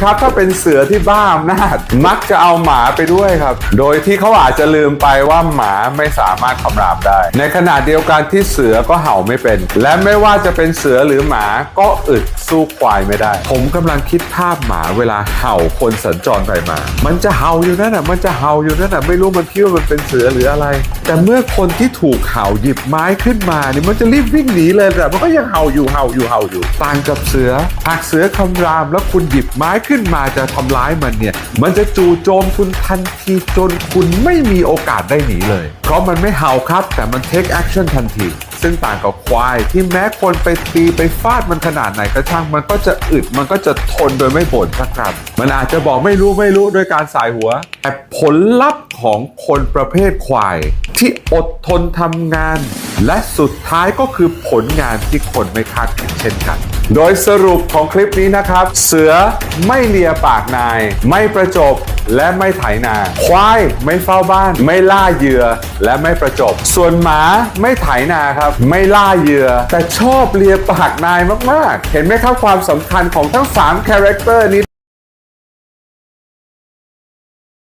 ครับถ้าเป็นเสือที่บ้าอำนาจมักจะเอาหมาไปด้วยครับ โดยที่เขาอาจจะลืมไปว่าหมาไม่สามารถคำรามได้ ในขณะเดียวกันที่เสือก็เห่าไม่เป็น และไม่ว่าจะเป็นเสือหรือหมาก็อึดสู้ควายไม่ได้ ผมกำลังคิดภาพหมาเวลาเห่าคนสัญจรไปมา มันจะเห่าอยู่นั่นน่ะมันจะเห่าอยู่นั่นน่ะไม่รู้มันคิดว่ามันเป็นเสือหรืออะไร แต่เมื่อคนที่ถูกเห่าหยิบไม้ขึ้นมาเนี่ยมันจะรีบวิ่งหนีเลยแต่มันก็ยังเห่าอยู่เห่าอยู่เห่าอยู่ ต่างกับเสือหากเสือคำรามแล้วคุณหยิบไม้ขึ้นมาจะทำร้ายมันเนี่ย มันจะจู่โจมคุณทันทีจนคุณไม่มีโอกาสได้หนีเลย เพราะมันไม่เห่าครับ แต่มันเทคแอคชั่นทันทีซึ่งต่างกับควายที่แม้คนไปตีไปฟาดมันขนาดไหนก็ช่างมันก็จะอึดมันก็จะทนโดยไม่บ่นสักคำมันอาจจะบอกไม่รู้ไม่รู้ด้วยการสายหัวแต่ ลลัพธ์ของคนประเภทควาย ที่อดทนทำงาน และสุดท้ายก็คือผลงานที่คนไม่คาดคิดเช่นกัน โดยสรุปของคลิปนี้นะครับ เสือไม่เลียปากนาย ไม่ประจบและไม่ไถนา ควายไม่เฝ้าบ้าน ไม่ล่าเหยื่อและไม่ประจบ ส่วนหมาไม่ไถนาครับ ไม่ล่าเหยื่อแต่ชอบเลียปากนายมาก ๆ เห็นไหมครับความสำคัญของทั้ง 3 คาแรคเตอร์นี้